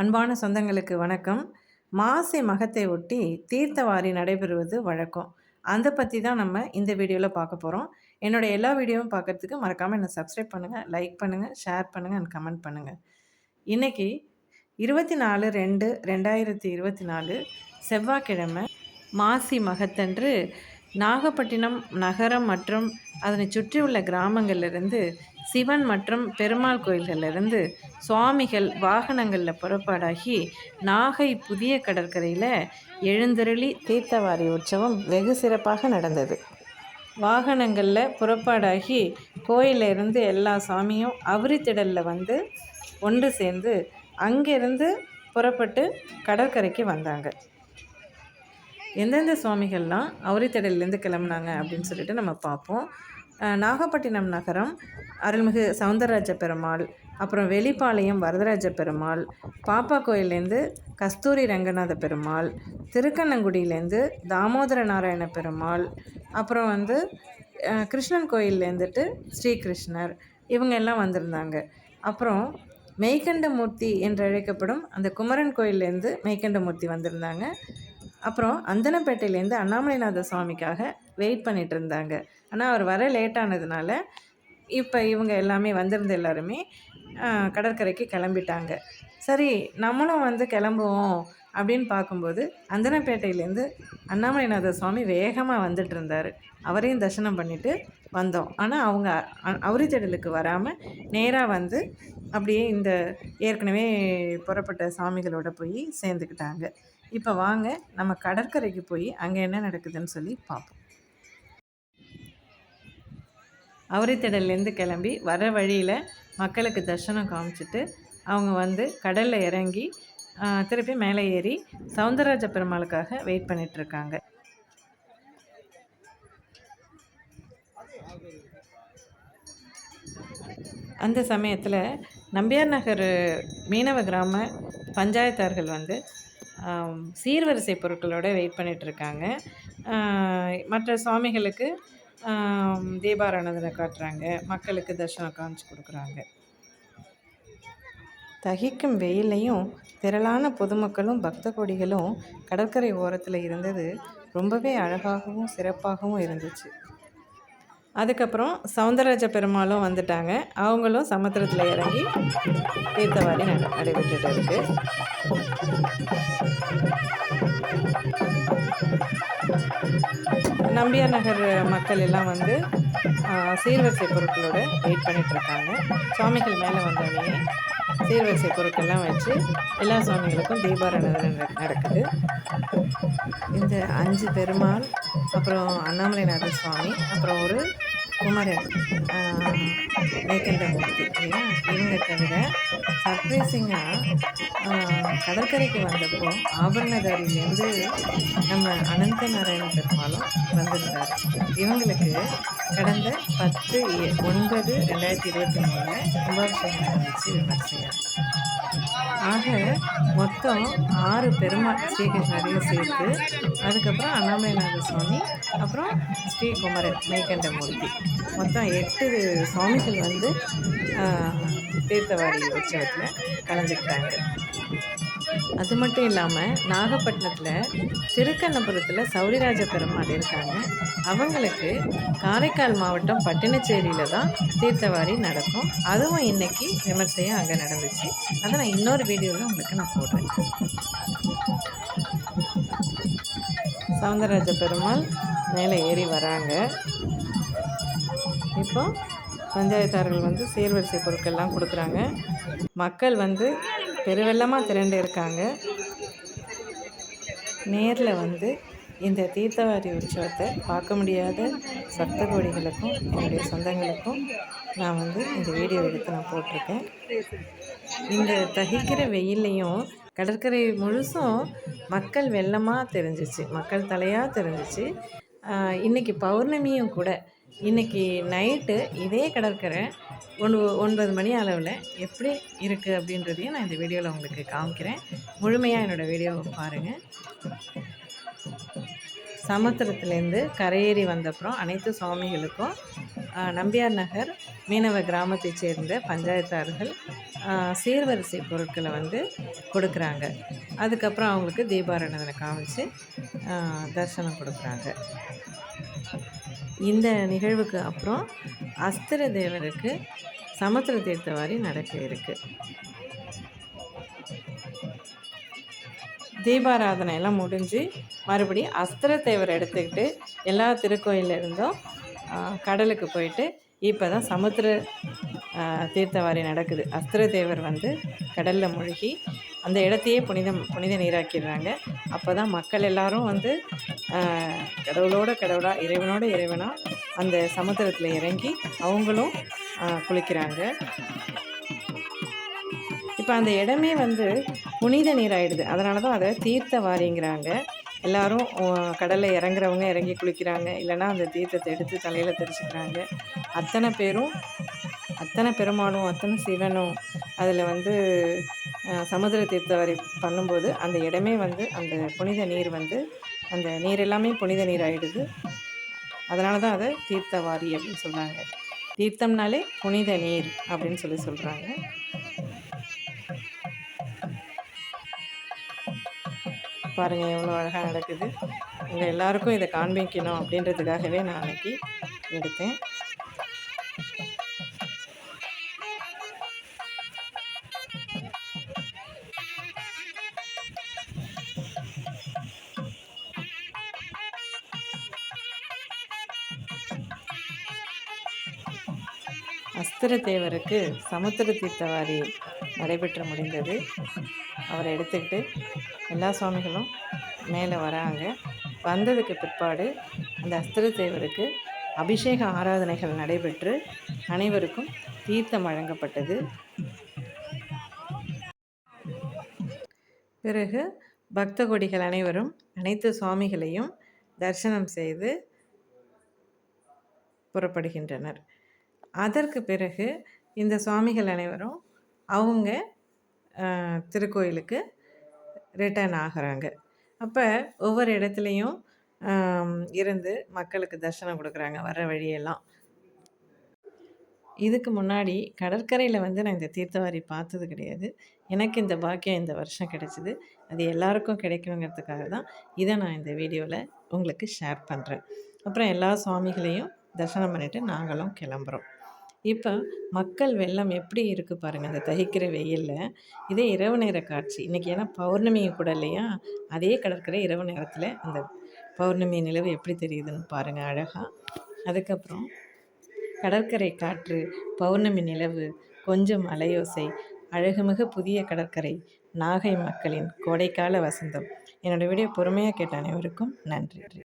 அன்பான சொந்தங்களுக்கு வணக்கம். மாசி மகத்தை ஒட்டி தீர்த்தவாரி நடைபெறுவது வழக்கம். அதை பற்றி தான் நம்ம இந்த வீடியோவில் பார்க்க போகிறோம் என்னோடய எல்லா வீடியோவும் பார்க்குறதுக்கு மறக்காமல் என்னை சப்ஸ்கிரைப் பண்ணுங்கள் லைக் பண்ணுங்கள் ஷேர் பண்ணுங்கள் அண்ட் கமெண்ட் பண்ணுங்கள் இன்றைக்கி இருபத்தி நாலு ரெண்டு ரெண்டாயிரத்தி இருபத்தி நாலு செவ்வாய்க்கிழமை. மாசி மகத்தன்று நாகப்பட்டினம் நகரம் மற்றும் அதனை சுற்றியுள்ள கிராமங்களிலிருந்து சிவன் மற்றும் பெருமாள் கோயில்களிலிருந்து சுவாமிகள் வாகனங்களில் புறப்பாடாகி நாகை புதிய கடற்கரையில் எழுந்தருளி தீர்த்தவாரி உற்சவம் வெகு சிறப்பாக நடந்தது. வாகனங்களில் புறப்பாடாகி கோயிலில் இருந்து எல்லா சாமியும் அவரித்திடலில் வந்து ஒன்று சேர்ந்து அங்கேருந்து புறப்பட்டு கடற்கரைக்கு வந்தாங்க. எந்தெந்த சுவாமிகள்லாம் அவரித்தடல்லேருந்து கிளம்புனாங்க அப்படின்னு சொல்லிட்டு நம்ம பார்ப்போம். நாகப்பட்டினம் நகரம் அருள்மிகு சவுந்தரராஜ பெருமாள் அப்புறம் வெளிப்பாளையம் வரதராஜ பெருமாள் பாப்பா கோயிலேருந்து கஸ்தூரி ரங்கநாத பெருமாள் திருக்கண்ணங்குடியிலேருந்து தாமோதர நாராயண பெருமாள் அப்புறம் வந்து கிருஷ்ணன் கோயிலேருந்துட்டு ஸ்ரீகிருஷ்ணர் இவங்க எல்லாம் வந்திருந்தாங்க. அப்புறம் மெய்கண்டமூர்த்தி என்று அழைக்கப்படும் அந்த குமரன் கோயிலேருந்து மெய்கண்டமூர்த்தி வந்திருந்தாங்க. அப்புறம் அந்தனப்பேட்டையிலேருந்து அண்ணாமலைநாத சுவாமிக்காக வெயிட் பண்ணிகிட்டு இருந்தாங்க. ஆனால் அவர் வர லேட்டானதுனால இப்போ இவங்க எல்லாமே வந்திருந்த எல்லாருமே கடற்கரைக்கு கிளம்பிட்டாங்க. சரி நம்மளும் வந்து கிளம்புவோம் அப்படின்னு பார்க்கும்போது அந்தனப்பேட்டையிலேருந்து அண்ணாமலைநாத சுவாமி வேகமாக வந்துட்டு இருந்தார். அவரையும் தரிசனம் பண்ணிவிட்டு வந்தோம். ஆனால் அவங்க அவுரித்தடலுக்கு வராமல் நேராக வந்து அப்படியே இந்த ஏற்கனவே புறப்பட்ட சாமிகளோட போய் சேர்ந்துக்கிட்டாங்க. இப்போ வாங்க நம்ம கடற்கரைக்கு போய் அங்கே என்ன நடக்குதுன்னு சொல்லி பார்ப்போம் அவரித்திடல்லேருந்து கிளம்பி வர வழியில் மக்களுக்கு தர்ஷனம் காமிச்சிட்டு அவங்க வந்து கடலில் இறங்கி திருப்பி மேலே ஏறி சவுந்தரராஜ பெருமாளுக்காக வெயிட் பண்ணிகிட்ருக்காங்க அந்த சமயத்தில் நம்பியார் நகர் மீனவ கிராம பஞ்சாயத்தார்கள் வந்து சீர்வரிசை பொருட்களோடு வெயிட் பண்ணிகிட்ருக்காங்க மற்ற சுவாமிகளுக்கு தீபாராணதனை காட்டுறாங்க. மக்களுக்கு தர்ஷனம் காமிச்சு கொடுக்குறாங்க. தகிக்கும் வெயிலையும் திரளான பொதுமக்களும் பக்த கொடிகளும் கடற்கரை ஓரத்தில் இருந்தது ரொம்பவே அழகாகவும் சிறப்பாகவும் இருந்துச்சு. அதுக்கப்புறம் சவுந்தரராஜ பெருமாளும் வந்துட்டாங்க. அவங்களும் சமுத்திரத்தில் இறங்கி தீர்த்தவாரி நட நடைபெற்றுட்டு இருக்கு. நம்பியார் நகர் மக்கள் எல்லாம் வந்து சீர்வரிசை பொருட்களோடு வெயிட் பண்ணிகிட்ருக்காங்க சுவாமிகள் மேலே வந்தோடனே சீர்வரிசை பொருட்கள்லாம் வச்சு எல்லா சுவாமிகளுக்கும் தீபாராதனை நடக்குது. இந்த அஞ்சு பெருமாள் அப்புறம் அண்ணாமலைநாதர் சுவாமி அப்புறம் ஒரு குமரன் மூர்த்தி இல்லையா? இவங்க தவிர சர்ப்ரைசிங்காக கடற்கரைக்கு வந்தப்போ ஆபரணதாரிலேருந்து நம்ம அனந்த நாராயண பெருமாளும் வந்திருந்தார். இவங்களுக்கு கடந்த பத்து ஒன்பது ரெண்டாயிரத்தி இருபத்தி மூணில் கும்பாபிஷேகம் நடந்துச்சு விமர்சையாக ஆக மொத்தம் ஆறு பெருமாள் ஸ்ரீகிருஷ்ணரையும் சேர்த்து அதுக்கப்புறம் அண்ணாமலைநாத சுவாமி அப்புறம் ஸ்ரீகுமரன் மெய்கண்டமூர்த்தி மொத்தம் எட்டு சுவாமிகள் வந்து தீர்த்தவாரி உற்சவத்தில் கலந்துக்கிட்டாங்க. அது மட்டும் இல்லாமல் நாகப்பட்டினத்தில் திருக்கண்ணபுரத்தில் சௌரிராஜ பெருமாள் இருக்காங்க. அவங்களுக்கு காரைக்கால் மாவட்டம் பட்டினச்சேரியில் தான் தீர்த்தவாரி நடக்கும். அதுவும் இன்றைக்கி விமர்சையாக அங்கே நடந்துச்சு. அதை நான் இன்னொரு வீடியோவில் உங்களுக்கு நான் போடுறேன். சவுந்தரராஜ பெருமாள் மேலே ஏறி வராங்க. இப்போ பஞ்சாயத்தார்கள் வந்து சீர்வரிசை பொருட்கள்லாம் கொடுக்குறாங்க. மக்கள் வந்து பெருவெள்ளமாக திரண்டு இருக்காங்க. நேரில் வந்து இந்த தீர்த்தவாரி உற்சவத்தை பார்க்க முடியாத பக்த கோடிகளுக்கும் என்னுடைய சொந்தங்களுக்கும் நான் வந்து இந்த வீடியோ எடுத்து நான் போட்டிருக்கேன். இந்த தகிக்கிற வெயிலையும் கடற்கரை முழுசும் மக்கள் வெள்ளமாக தெரிஞ்சிச்சு. மக்கள் தலையாக தெரிஞ்சிச்சு. இன்றைக்கி பௌர்ணமியும் கூட இன்றைக்கி நைட்டு இதே கடற்கரை ஒன்று ஒன்பது மணி அளவில் எப்படி இருக்குது அப்படின்றதையும் நான் இந்த வீடியோவில் உங்களுக்கு காமிக்கிறேன். முழுமையாக என்னோடய வீடியோவை பாருங்கள் சமுத்திரத்துலேருந்து கரையேறி வந்தப்புறம் அனைத்து சுவாமிகளுக்கும் நம்பியார் நகர் மீனவ கிராமத்தைச் சேர்ந்த பஞ்சாயத்தார்கள் சீர்வரிசை பொருட்களை வந்து கொடுக்குறாங்க. அதுக்கப்புறம் அவங்களுக்கு தீபாராதனை காமிச்சு தரிசனம் கொடுக்குறாங்க. இந்த நிகழ்வுக்கு அப்புறம் அஸ்திர தேவருக்கு சமுத்திர தீர்த்தவாரி நடக்க இருக்குது தீபாராதனை எல்லாம் முடிஞ்சு மறுபடியும் அஸ்திர தேவர் எடுத்துக்கிட்டு எல்லா திருக்கோயிலிருந்தும் கடலுக்கு போயிட்டு இப்போ தான் சமுத்திர தீர்த்தவாரி நடக்குது. அஸ்திர தேவர் வந்து கடலில் மூழ்கி அந்த இடத்தையே புனிதம் புனித நீராக்கிடுறாங்க. அப்போ தான் மக்கள் எல்லாரும் வந்து கடவுளோட கடவுளாக இறைவனோட இறைவனாக அந்த சமுத்திரத்தில் இறங்கி அவங்களும் குளிக்கிறாங்க. இப்போ அந்த இடமே வந்து புனித நீராயிடுது. அதனால தான் அதை தீர்த்த வாரிங்கிறாங்க எல்லோரும் கடலில் இறங்குறவங்க இறங்கி குளிக்கிறாங்க. இல்லைனா அந்த தீர்த்தத்தை எடுத்து தலையில் தெரிச்சுக்கிறாங்க அத்தனை பேரும் அத்தனை பெருமாளும் அத்தனை சிவனும் அதில் வந்து சமுதிர தீர்த்தவரை பண்ணும்போது அந்த இடமே வந்து அந்த புனித நீர் வந்து அந்த நீர் எல்லாமே புனித நீர் ஆகிடுது அதனால தான் அதை தீர்த்தவாரி அப்படின்னு சொல்கிறாங்க தீர்த்தம்னாலே புனித நீர் அப்படின்னு சொல்லி சொல்கிறாங்க பாருங்கள் எவ்வளோ அழகாக நடக்குது. உங்கள் எல்லாருக்கும் இதை காண்பிக்கணும் அப்படின்றதுக்காகவே நான் அன்றைக்கி எடுத்தேன். அஸ்திர தேவருக்கு சமுத்திர தீர்த்தவாரி நடைபெற்று முடிந்தது. அவரை எடுத்துக்கிட்டு எல்லா சுவாமிகளும் மேலே வராங்க. வந்ததுக்கு பிற்பாடு அந்த அஸ்திர தேவருக்கு அபிஷேக ஆராதனைகள் நடைபெற்று அனைவருக்கும் தீர்த்தம் வழங்கப்பட்டது. பிறகு பக்த கொடிகள் அனைவரும் அனைத்து சுவாமிகளையும் தரிசனம் செய்து புறப்படுகின்றனர். அதற்கு பிறகு இந்த சுவாமிகள் அனைவரும் அவங்க திருக்கோயிலுக்கு ரிட்டர்ன் ஆகிறாங்க. அப்போ ஒவ்வொரு இடத்துலையும் இருந்து மக்களுக்கு தரிசனம் கொடுக்குறாங்க வர வழியெல்லாம். இதுக்கு முன்னாடி கடற்கரையில் வந்து நான் இந்த தீர்த்தவாரி பார்த்தது கிடையாது. எனக்கு இந்த பாக்கியம் இந்த வருஷம் கிடச்சிது. அது எல்லாருக்கும் கிடைக்கணுங்கிறதுக்காக தான் இதை நான் இந்த வீடியோவில் உங்களுக்கு ஷேர் பண்ணுறேன் அப்புறம் எல்லா சுவாமிகளையும் தரிசனம் பண்ணிவிட்டு நாங்களும் கிளம்புறோம். இப்போ மக்கள் வெள்ளம் எப்படி இருக்குது பாருங்கள் அந்த தகிக்கிற வெயிலில். இதே இரவு நேர காட்சி. இன்றைக்கி ஏன்னா பௌர்ணமி கூட இல்லையா? அதே கடற்கரை இரவு நேரத்தில் அந்த பௌர்ணமி நிலவு எப்படி தெரியுதுன்னு பாருங்கள் அழகாக அதுக்கப்புறம் கடற்கரை காற்று பௌர்ணமி நிலவு கொஞ்சம் அலையோசை அழகுமிகு புதிய கடற்கரை நாகை மக்களின் கோடைக்கால வசந்தம். என்னோடய வீடியோ பொறுமையாக கேட்ட அனைவருக்கும் நன்றி.